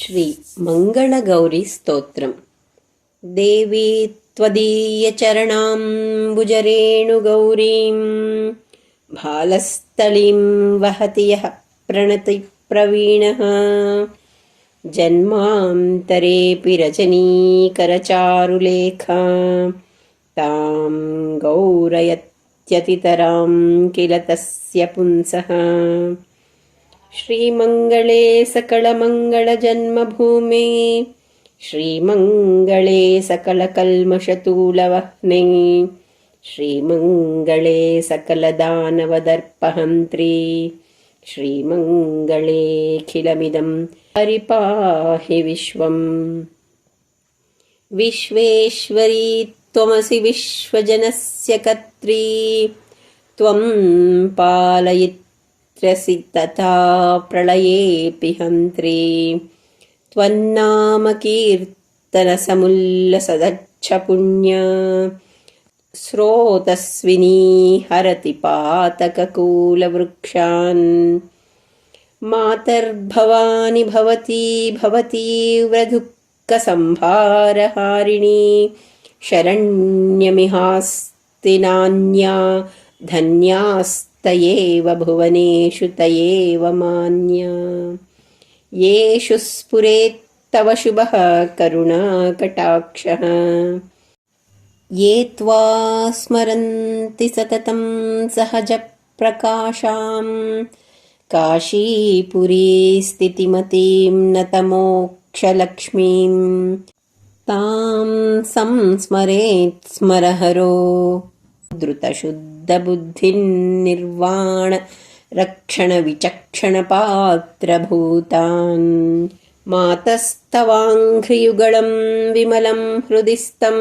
श्री मङ्गलगौरीस्तोत्रम् देवी त्वदीयचरणाम्बुजरेणुगौरीं भालस्थलीं वहति यः प्रणतिप्रवीणः जन्मान्तरेऽपि रजनीकरचारुलेखा तां गौरयत्यतितरां किल तस्य पुंसः श्रीमङ्गले सकलमङ्गलजन्मभूमे श्रीमङ्गले सकलकल्मषतूलवह्ने श्रीमङ्गले सकलदानवदर्पहन्त्री श्रीमङ्गलेऽखिलमिदं परिपाहि विश्वम्। विश्वेश्वरी त्वमसि विश्वजनस्य कर्त्री त्वं पालयित्र्यसि तथा प्रलयेऽपि हन्त्री त्वन्नामकीर्तनसमुल्लसदच्छ पुण्य स्रोतस्विनी हरति पातककूलवृक्षान् मातर्भवानि भवती भवतीव्रदुःखसंहारहारिणी शरण्यमिहास्ति नान्या धन्यास्तयेव भुवनेषु तयेव मान्या। येषु स्फुरेत्तव शुभः करुणाकटाक्षः ये त्वा स्मरन्ति सततं सहजप्रकाशां काशीपुरीस्थितिमतीं नतमोक्षलक्ष्मीं तां संस्मरेत् स्मरहरो द्रुतशुद्धबुद्धिर्निर्वाण रक्षणविचक्षणपात्रभूतान् मातस्तवाङ्घ्रियुगलं विमलं हृदिस्थं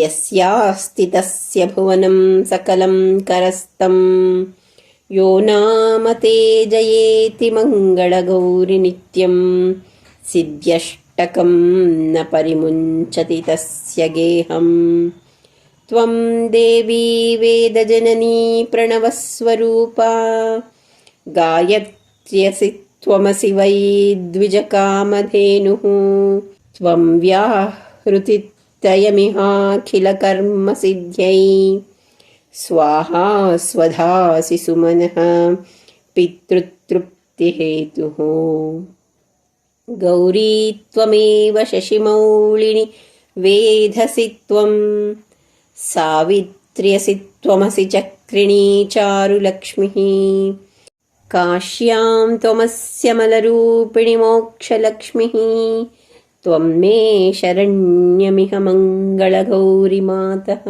यस्यास्ति तस्य भुवनं सकलं करस्थं यो नाम ते जयेति मङ्गलगौरि नित्यं सिद्ध्यष्टकं न परिमुञ्चति तस्य गेहम् त्वं देवी वेदजननी प्रणवस्वरूपा। गायत्र्यसि त्वमसि वै द्विजकामधेनुः। त्वं व्याहृतित्रयमिहाखिलकर्मसिद्ध्यै स्वाहा स्वधासि सुमनः पितृतृप्तिहेतुः। गौरी त्वमेव शशिमौळिनि वेधसि त्वम् सावित्र्यसि त्वमसि चक्रिणी चारुलक्ष्मिः। काश्यां त्वमस्य मलरूपिणि मोक्षलक्ष्मिः। त्वं मे शरण्यमिह मङ्गलगौरिमातः।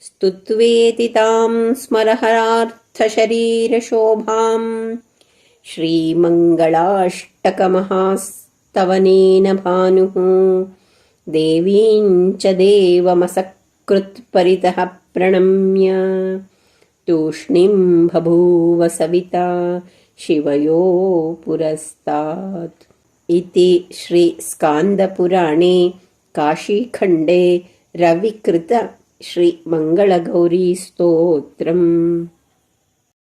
स्तुत्वेति तां स्मरहरार्थशरीरशोभां श्रीमङ्गलाष्टकमहास्तवनेन भानुः देवीं च देवमसकृत्परितः प्रणम्य। तूष्णीं बभूव सविता शिवयो पुरस्तात्। इति श्रीस्कान्दपुराणे काशीखण्डे रविकृत श्रीमङ्गलगौरीस्तोत्रम्